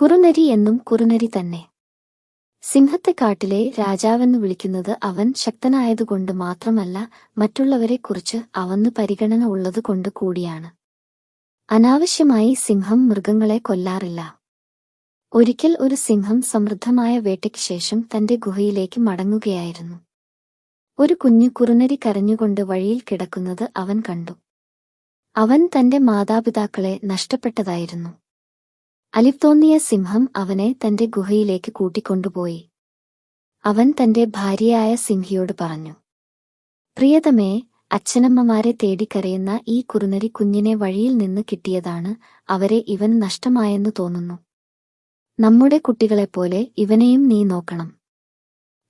കുറുനരി എന്നും കുറുനരി തന്നെ. സിംഹത്തെ കാട്ടിലെ രാജാവെന്ന് വിളിക്കുന്നത് അവൻ ശക്തനായതുകൊണ്ട് മാത്രമല്ല മറ്റുള്ളവരെക്കുറിച്ച് അവന്ന് പരിഗണന ഉള്ളതുകൊണ്ട് കൂടിയാണ്. അനാവശ്യമായി സിംഹം മൃഗങ്ങളെ കൊല്ലാറില്ല. ഒരിക്കൽ ഒരു സിംഹം സമൃദ്ധമായ വേട്ടയ്ക്ക് ശേഷം തന്റെ ഗുഹയിലേക്ക് മടങ്ങുകയായിരുന്നു. ഒരു കുഞ്ഞു കുറുനരി കരഞ്ഞുകൊണ്ട് വഴിയിൽ കിടക്കുന്നത് അവൻ കണ്ടു. അവൻ തന്റെ മാതാപിതാക്കളെ നഷ്ടപ്പെട്ടതായിരുന്നു. അലിത്തോന്നിയ സിംഹം അവനെ തന്റെ ഗുഹയിലേക്ക് കൂട്ടിക്കൊണ്ടുപോയി. അവൻ തന്റെ ഭാര്യയായ സിംഹിയോട് പറഞ്ഞു പ്രിയതമേ അച്ഛനമ്മമാരെ തേടിക്കരയുന്ന ഈ കുറുനരി കുഞ്ഞിനെ വഴിയിൽ നിന്ന് കിട്ടിയതാണ് അവരെ ഇവൻ നഷ്ടമായെന്ന് തോന്നുന്നു. നമ്മുടെ കുട്ടികളെപ്പോലെ ഇവനെയും നീ നോക്കണം.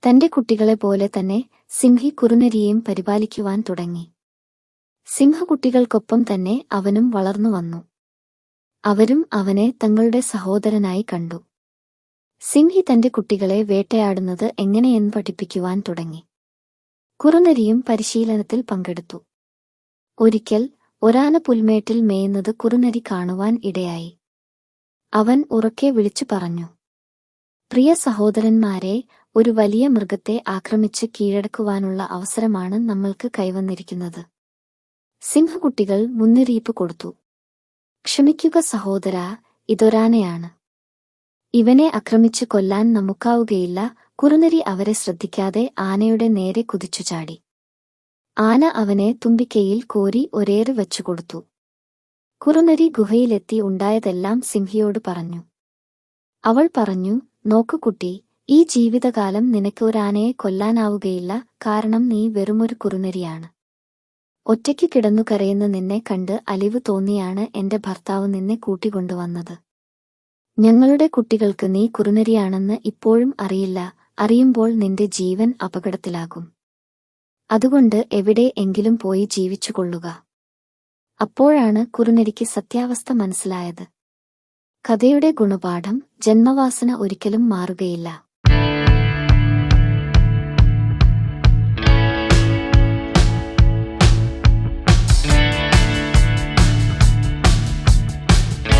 തന്റെ കുട്ടികളെ പോലെ തന്നെ സിംഹി കുറുനരിയെയും പരിപാലിക്കുവാൻ തുടങ്ങി. സിംഹകുട്ടികൾക്കൊപ്പം തന്നെ അവനും വളർന്നു വന്നു. അവരും അവനെ തങ്ങളുടെ സഹോദരനായി കണ്ടു. സിംഹി തന്റെ കുട്ടികളെ വേട്ടയാടുന്നത് എങ്ങനെയെന്ന് പഠിപ്പിക്കുവാൻ തുടങ്ങി. കുറുനരിയും പരിശീലനത്തിൽ പങ്കെടുത്തു. ഒരിക്കൽ ഒരാന പുൽമേട്ടിൽ മേയുന്നത് കുറുനരി കാണുവാൻ ഇടയായി. അവൻ ഉറക്കെ വിളിച്ചു പറഞ്ഞു പ്രിയ സഹോദരന്മാരെ ഒരു വലിയ മൃഗത്തെ ആക്രമിച്ച് കീഴടക്കുവാനുള്ള അവസരമാണ് നമ്മൾക്ക് കൈവന്നിരിക്കുന്നത്. സിംഹകുട്ടികൾ മുന്നറിയിപ്പ് കൊടുത്തു. ക്ഷമിക്കുക സഹോദര ഇതൊരാനയാണ്. ഇവനെ ആക്രമിച്ചു കൊല്ലാൻ നമുക്കാവുകയില്ല കുറുനരി അവരെ ശ്രദ്ധിക്കാതെ ആനയുടെ നേരെ കുതിച്ചു ചാടി. ആന അവനെ തുമ്പിക്കയിൽ കോരി ഒരേറ് വെച്ചുകൊടുത്തു. കുറുനരി ഗുഹയിലെത്തി ഉണ്ടായതെല്ലാം സിംഹിയോട് പറഞ്ഞു. അവൾ പറഞ്ഞു നോക്കു കുട്ടി ഈ ജീവിതകാലം നിനക്ക് ഒരാനയെ കൊല്ലാനാവുകയില്ല കാരണം നീ വെറുമൊരു കുറുനരിയാണ്. ഒറ്റയ്ക്ക് കിടന്നു കരയുന്ന നിന്നെ കണ്ട് അലിവ് തോന്നിയാണ് എന്റെ ഭർത്താവ് നിന്നെ കൂട്ടിക്കൊണ്ടുവന്നത്. ഞങ്ങളുടെ കുട്ടികൾക്ക് നീ കുറുനരിയാണെന്ന് ഇപ്പോഴും അറിയില്ല അറിയുമ്പോൾ നിന്റെ ജീവൻ അപകടത്തിലാകും. അതുകൊണ്ട് എവിടെ എങ്കിലും പോയി ജീവിച്ചുകൊള്ളുക. അപ്പോഴാണ് കുറുനരിക്ക് സത്യാവസ്ഥ മനസ്സിലായത്. കഥയുടെ ഗുണപാഠം ജന്മവാസന ഒരിക്കലും മാറുകയില്ല.